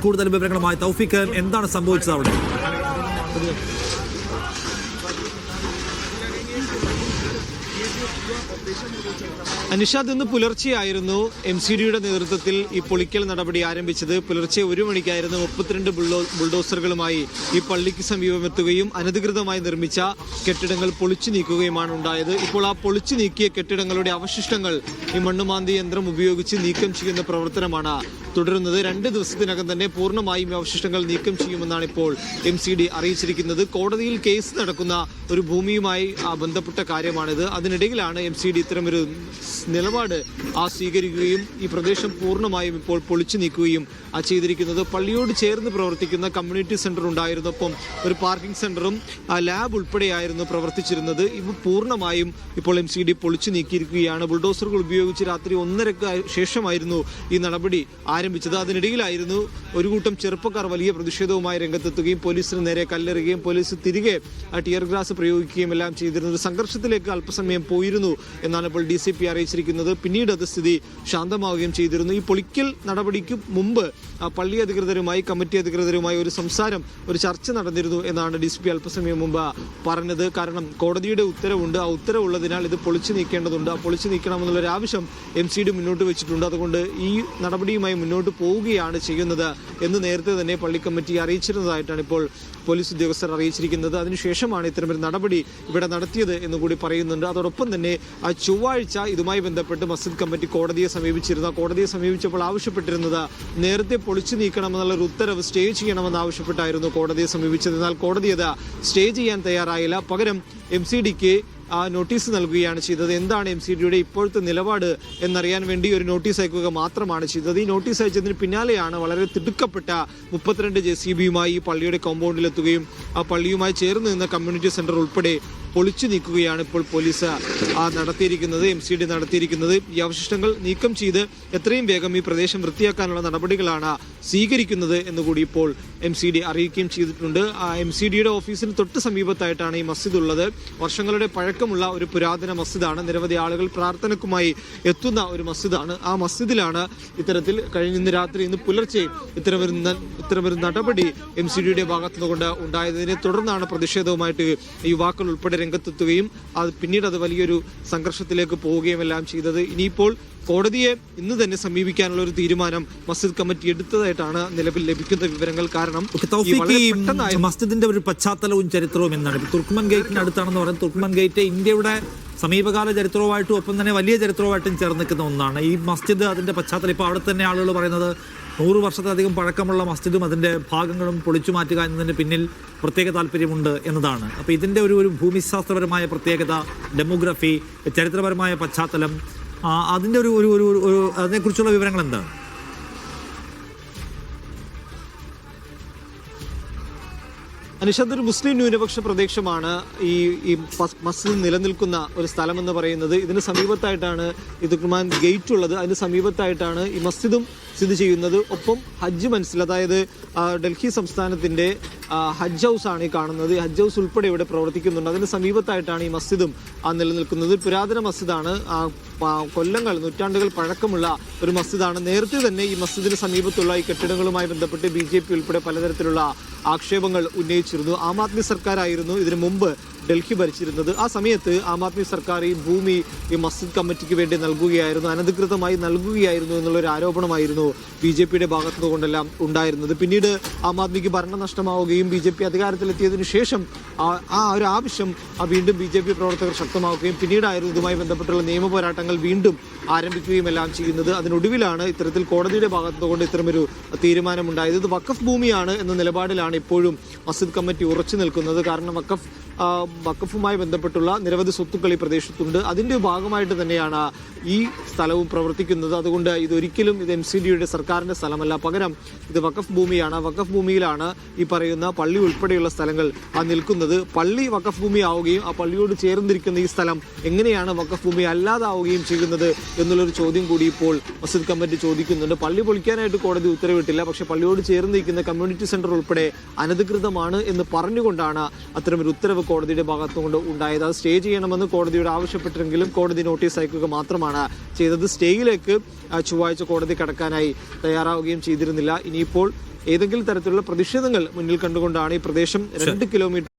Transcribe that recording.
കൂടുതൽ വിവരങ്ങളുമായി തൗഫിക്ക് എന്താണ് സംഭവിച്ചത് അവിടെ? നിഷാദ് ഇന്ന് പുലർച്ചെയായിരുന്നു. എം സി ഡിയുടെ നേതൃത്വത്തിൽ ഈ പൊളിക്കൽ നടപടി ആരംഭിച്ചത്. പുലർച്ചെ ഒരു മണിക്കായിരുന്നു മുപ്പത്തിരണ്ട് ബുൾഡോ ബുൾഡോസറുകളുമായി ഈ പള്ളിക്ക് സമീപമെത്തുകയും അനധികൃതമായി നിർമ്മിച്ച കെട്ടിടങ്ങൾ പൊളിച്ചു നീക്കുകയുമാണ് ഉണ്ടായത്. ഇപ്പോൾ ആ പൊളിച്ചു നീക്കിയ കെട്ടിടങ്ങളുടെ അവശിഷ്ടങ്ങൾ ഈ മണ്ണുമാന്തി യന്ത്രം ഉപയോഗിച്ച് നീക്കം ചെയ്യുന്ന പ്രവർത്തനമാണ് തുടരുന്നത്. രണ്ട് ദിവസത്തിനകം തന്നെ പൂർണമായും അവശിഷ്ടങ്ങൾ നീക്കം ചെയ്യുമെന്നാണ് ഇപ്പോൾ എം സി ഡി അറിയിച്ചിരിക്കുന്നത്. കോടതിയിൽ കേസ് നടക്കുന്ന ഒരു ഭൂമിയുമായി ബന്ധപ്പെട്ട കാര്യമാണിത്. അതിനിടയിലാണ് എം സി ഡി ഇത്തരമൊരു നിലപാട് ആ സ്വീകരിക്കുകയും ഈ പ്രദേശം പൂർണമായും ഇപ്പോൾ പൊളിച്ചു നീക്കുകയും ആ ചെയ്തിരിക്കുന്നത്. പള്ളിയോട് ചേർന്ന് പ്രവർത്തിക്കുന്ന കമ്മ്യൂണിറ്റി സെന്റർ ഉണ്ടായിരുന്നു. ഒപ്പം ഒരു പാർക്കിംഗ് സെന്ററും ആ, ലാബ് ഉൾപ്പെടെയായിരുന്നു പ്രവർത്തിച്ചിരുന്നത്. ഇവ പൂർണമായും ഇപ്പോൾ എം സി ഡി പൊളിച്ചു നീക്കിയിരിക്കുകയാണ്. ബുൾഡോസറുകൾ ഉപയോഗിച്ച് രാത്രി ഒന്നരക്ക് ശേഷമായിരുന്നു ഈ നടപടി ആരംഭിച്ചത്. അതിനിടയിലായിരുന്നു ഒരു കൂട്ടം ചെറുപ്പക്കാർ വലിയ പ്രതിഷേധവുമായി രംഗത്തെത്തുകയും പോലീസിന് നേരെ കല്ലെറിയുകയും പോലീസ് തിരികെ ടിയർ ഗ്രാസ് പ്രയോഗിക്കുകയും എല്ലാം ചെയ്തിരുന്നത്. സംഘർഷത്തിലേക്ക് അല്പസമയം പോയിരുന്നു. എന്നാണ് ഇപ്പോൾ ഡി സി പി അറിയിച്ചിരിക്കുന്നത്. പിന്നീട് അത് സ്ഥിതി ശാന്തമാവുകയും ചെയ്തിരുന്നു. ഈ പൊളിക്കൽ നടപടിക്ക് മുമ്പ് പള്ളി അധികൃതരുമായി കമ്മിറ്റി അധികൃതരുമായി ഒരു സംസാരം ഒരു ചർച്ച നടന്നിരുന്നു എന്നാണ് ഡി സി പി അല്പസമയം മുമ്പ് പറഞ്ഞത്. കാരണം കോടതിയുടെ ഉത്തരവുണ്ട്. ആ ഉത്തരവുള്ളതിനാൽ ഇത് പൊളിച്ചു നീക്കേണ്ടതുണ്ട്. ആ പൊളിച്ചു നീക്കണമെന്നുള്ള ഒരു ആവശ്യം എം സി ഡി മുന്നോട്ട് വെച്ചിട്ടുണ്ട്. അതുകൊണ്ട് ഈ നടപടിയുമായി മുന്നോട്ട് പോവുകയാണ് ചെയ്യുന്നത് എന്ന് നേരത്തെ തന്നെ പള്ളി കമ്മിറ്റി അറിയിച്ചിരുന്നതായിട്ടാണ് ഇപ്പോൾ പോലീസ് ഉദ്യോഗസ്ഥർ അറിയിച്ചിരിക്കുന്നത്. അതിനുശേഷമാണ് ഇത്തരമൊരു നടപടി ഇവിടെ നടത്തിയത് എന്ന് കൂടി പറയുന്നുണ്ട്. അതോടൊപ്പം തന്നെ ആ ചൊവ്വാഴ്ച ഇതുമായി ബന്ധപ്പെട്ട് മസ്ജിദ് കമ്മിറ്റി കോടതിയെ സമീപിച്ചിരുന്ന. കോടതിയെ സമീപിച്ചപ്പോൾ ആവശ്യപ്പെട്ടിരുന്നത് നേരത്തെ പൊളിച്ചു നീക്കണമെന്നുള്ള ഒരു ഉത്തരവ് സ്റ്റേ ചെയ്യണമെന്ന് ആവശ്യപ്പെട്ടായിരുന്നു കോടതിയെ സമീപിച്ചത്. എന്നാൽ കോടതി അത് സ്റ്റേ ചെയ്യാൻ തയ്യാറായില്ല. പകരം എം സി ഡിക്ക് നോട്ടീസ് നൽകുകയാണ് ചെയ്തത്. എന്താണ് എം സി ഡിയുടെ ഇപ്പോഴത്തെ നിലപാട് എന്നറിയാൻ വേണ്ടി ഒരു നോട്ടീസ് അയക്കുക മാത്രമാണ് ചെയ്തത്. ഈ നോട്ടീസ് അയച്ചതിന് പിന്നാലെയാണ് വളരെ തിടുക്കപ്പെട്ട മുപ്പത്തിരണ്ട് ജെ സി ബിയുമായി ഈ പള്ളിയുടെ കോമ്പൗണ്ടിലെത്തുകയും ആ പള്ളിയുമായി ചേർന്ന് നിന്ന കമ്മ്യൂണിറ്റി സെന്റർ ഉൾപ്പെടെ പൊളിച്ചു നീക്കുകയാണ് ഇപ്പോൾ പോലീസ് നടത്തിയിരിക്കുന്നത് എം സി ഡി നടത്തിയിരിക്കുന്നത്. ഈ അവശിഷ്ടങ്ങൾ നീക്കം ചെയ്ത് എത്രയും വേഗം ഈ പ്രദേശം വൃത്തിയാക്കാനുള്ള നടപടികളാണ് സ്വീകരിക്കുന്നത് എന്നുകൂടി ഇപ്പോൾ എം സി ഡി അറിയിക്കുകയും ചെയ്തിട്ടുണ്ട്. എം സി ഡിയുടെ ഓഫീസിന് തൊട്ട് സമീപത്തായിട്ടാണ് ഈ മസ്ജിദ് ഉള്ളത്. വർഷങ്ങളുടെ പഴക്കമുള്ള ഒരു പുരാതന മസ്ജിദാണ്. നിരവധി ആളുകൾ പ്രാർത്ഥനക്കുമായി എത്തുന്ന ഒരു മസ്ജിദാണ്. ആ മസ്ജിദിലാണ് ഇത്തരത്തിൽ കഴിഞ്ഞ രാത്രി ഇന്ന് പുലർച്ചെ ഇത്തരമൊരു ഇത്തരമൊരു നടപടി എം സി ഡിയുടെ ഭാഗത്തുനിന്ന് കൊണ്ട് ഉണ്ടായതിനെ തുടർന്നാണ് പ്രതിഷേധവുമായിട്ട് യുവാക്കൾ ഉൾപ്പെടെ രംഗത്തെത്തുകയും അത് പിന്നീട് അത് വലിയൊരു സംഘർഷത്തിലേക്ക് പോവുകയും എല്ലാം ചെയ്തത്. ഇനിയിപ്പോൾ കോടതിയെ ഇന്ന് തന്നെ സമീപിക്കാനുള്ള ഒരു തീരുമാനം മസ്ജിദ് കമ്മിറ്റി എടുത്തതായിട്ടാണ് നിലവിൽ ലഭിക്കുന്ന വിവരങ്ങൾ. കാരണം മസ്ജിദിന്റെ ഒരു പശ്ചാത്തലവും ചരിത്രവും എന്നാണ്. തുർക്കുമൻ തുർക്ക്മൻ ഗേറ്റിന് അടുത്താണെന്ന് പറയുന്നത് തുർക്കുമൻ ഗേറ്റ് ഇന്ത്യയുടെ സമീപകാല ചരിത്രവുമായിട്ടും ഒപ്പം തന്നെ വലിയ ചരിത്രവുമായിട്ടും ചേർന്ന് നിൽക്കുന്ന ഒന്നാണ്. ഈ മസ്ജിദ് അതിന്റെ പശ്ചാത്തലം ഇപ്പോൾ അവിടെ തന്നെ ആളുകൾ പറയുന്നത് നൂറ് വർഷത്തിലധികം പഴക്കമുള്ള മസ്ജിദും അതിന്റെ ഭാഗങ്ങളും പൊളിച്ചു മാറ്റുക എന്നതിന് പിന്നിൽ പ്രത്യേക താല്പര്യമുണ്ട് എന്നതാണ്. അപ്പോൾ ഇതിന്റെ ഒരു ഒരു ഭൂമിശാസ്ത്രപരമായ പ്രത്യേകത ഡെമോഗ്രഫി ചരിത്രപരമായ പശ്ചാത്തലം അതിന്റെ ഒരു ഒരു ഒരു അതിനെക്കുറിച്ചുള്ള വിവരങ്ങൾ എന്താണ് അനിഷാദ് ഒരു മുസ്ലിം ന്യൂനപക്ഷ പ്രദേശമാണ് ഈ ഈ മസ്ജിദ് നിലനിൽക്കുന്ന ഒരു സ്ഥലം എന്ന് പറയുന്നത്. ഇതിന് സമീപത്തായിട്ടാണ് ഇത് തുർക്കുമാൻ ഗേറ്റ് ഉള്ളത് അതിന് സമീപത്തായിട്ടാണ് ഈ മസ്ജിദും സ്ഥിതി ചെയ്യുന്നത്. ഒപ്പം ഹജ്ജ് മനസ്സിൽ അതായത് ഡൽഹി സംസ്ഥാനത്തിന്റെ ഹജ്ജ് ഹൗസ് ആണ് ഈ കാണുന്നത്. ഈ ഹജ്ജ് ഹൗസ് ഉൾപ്പെടെ ഇവിടെ പ്രവർത്തിക്കുന്നുണ്ട്. അതിന് സമീപത്തായിട്ടാണ് ഈ മസ്ജിദും ആ നിലനിൽക്കുന്നത്. പുരാതന മസ്ജിദാണ്. കൊല്ലങ്ങൾ നൂറ്റാണ്ടുകൾ പഴക്കമുള്ള ഒരു മസ്ജിദാണ്. നേരത്തെ തന്നെ ഈ മസ്ജിദിന് സമീപത്തുള്ള ഈ കെട്ടിടങ്ങളുമായി ബന്ധപ്പെട്ട് ബി ഉൾപ്പെടെ പലതരത്തിലുള്ള ആക്ഷേപങ്ങൾ ഉന്നയിച്ചിരുന്നു ആം ആദ്മി സർക്കാരായിരുന്നു. ഇതിനു മുമ്പ് ഡൽഹി ഭരിച്ചിരുന്നത്. ആ സമയത്ത് ആം ആദ്മി സർക്കാർ ഈ ഭൂമി ഈ മസ്ജിദ് കമ്മിറ്റിക്ക് വേണ്ടി നൽകുകയായിരുന്നു അനധികൃതമായി നൽകുകയായിരുന്നു എന്നുള്ളൊരു ആരോപണമായിരുന്നു ബി ജെ പിയുടെ ഭാഗത്തു കൊണ്ടെല്ലാം ഉണ്ടായിരുന്നത്. പിന്നീട് ആം ആദ്മിക്ക് ഭരണനഷ്ടമാവുകയും ബി ജെ പി അധികാരത്തിലെത്തിയതിനു ശേഷം ആ- ഒരു ആവശ്യം വീണ്ടും ബി ജെ പി പ്രവർത്തകർ ശക്തമാവുകയും പിന്നീടായിരുന്നു ഇതുമായി ബന്ധപ്പെട്ടുള്ള നിയമ പോരാട്ടങ്ങൾ വീണ്ടും ആരംഭിക്കുകയും എല്ലാം ചെയ്യുന്നത്. അതിനൊടുവിലാണ് ഇത്തരത്തിൽ കോടതിയുടെ ഭാഗത്തുകൊണ്ട് ഇത്തരമൊരു തീരുമാനമുണ്ടായത്. ഇത് വഖഫ് ഭൂമിയാണ് എന്ന നിലപാടിലാണ് ഇപ്പോഴും മസ്ജിദ് കമ്മിറ്റി ഉറച്ചു നിൽക്കുന്നത്. കാരണം വഖഫ് വഖഫുമായി ബന്ധപ്പെട്ടുള്ള നിരവധി സ്വത്തുക്കൾ ഈ പ്രദേശത്തുണ്ട്. അതിന്റെ ഭാഗമായിട്ട് തന്നെയാണ് ഈ സ്ഥലവും പ്രവർത്തിക്കുന്നത്. അതുകൊണ്ട് ഇതൊരിക്കലും ഇത് എം സി ഡിയുടെ സർക്കാരിന്റെ സ്ഥലമല്ല. പകരം ഇത് വഖഫ് ഭൂമിയാണ്. വഖഫ് ഭൂമിയിലാണ് ഈ പറയുന്ന പള്ളി ഉൾപ്പെടെയുള്ള സ്ഥലങ്ങൾ ആ നിൽക്കുന്നത്. പള്ളി വഖഫ് ഭൂമി ആവുകയും ആ പള്ളിയോട് ചേർന്നിരിക്കുന്ന ഈ സ്ഥലം എങ്ങനെയാണ് വഖഫ് ഭൂമി അല്ലാതാവുകയും ചെയ്യുന്നത് എന്നുള്ളൊരു ചോദ്യം കൂടി ഇപ്പോൾ മസ്ജിദ് കമ്മിറ്റി ചോദിക്കുന്നുണ്ട്. പള്ളി പൊളിക്കാനായിട്ട് കോടതി ഉത്തരവിട്ടില്ല. പക്ഷെ പള്ളിയോട് ചേർന്നിരിക്കുന്ന കമ്മ്യൂണിറ്റി സെന്റർ ഉൾപ്പെടെ അനധികൃതമാണ് എന്ന് പറഞ്ഞുകൊണ്ടാണ് അത്തരമൊരു ഉത്തരവ് കോടതിയുടെ ഭാഗത്തുകൊണ്ട് ഉണ്ടായത്. അത് സ്റ്റേ ചെയ്യണമെന്ന് കോടതിയോട് ആവശ്യപ്പെട്ടെങ്കിലും കോടതി നോട്ടീസ് അയക്കുക മാത്രമാണ്. തന്നെയാണ് ചെയ്തത്. സ്റ്റേയിലേക്ക് ചൊവ്വാഴ്ച കോടതി കടക്കാനായി തയ്യാറാവുകയും ചെയ്തിരുന്നില്ല. ഇനിയിപ്പോൾ ഏതെങ്കിലും തരത്തിലുള്ള പ്രതിഷേധങ്ങൾ മുന്നിൽ കണ്ടുകൊണ്ടാണ് ഈ പ്രദേശം രണ്ട് കിലോമീറ്റർ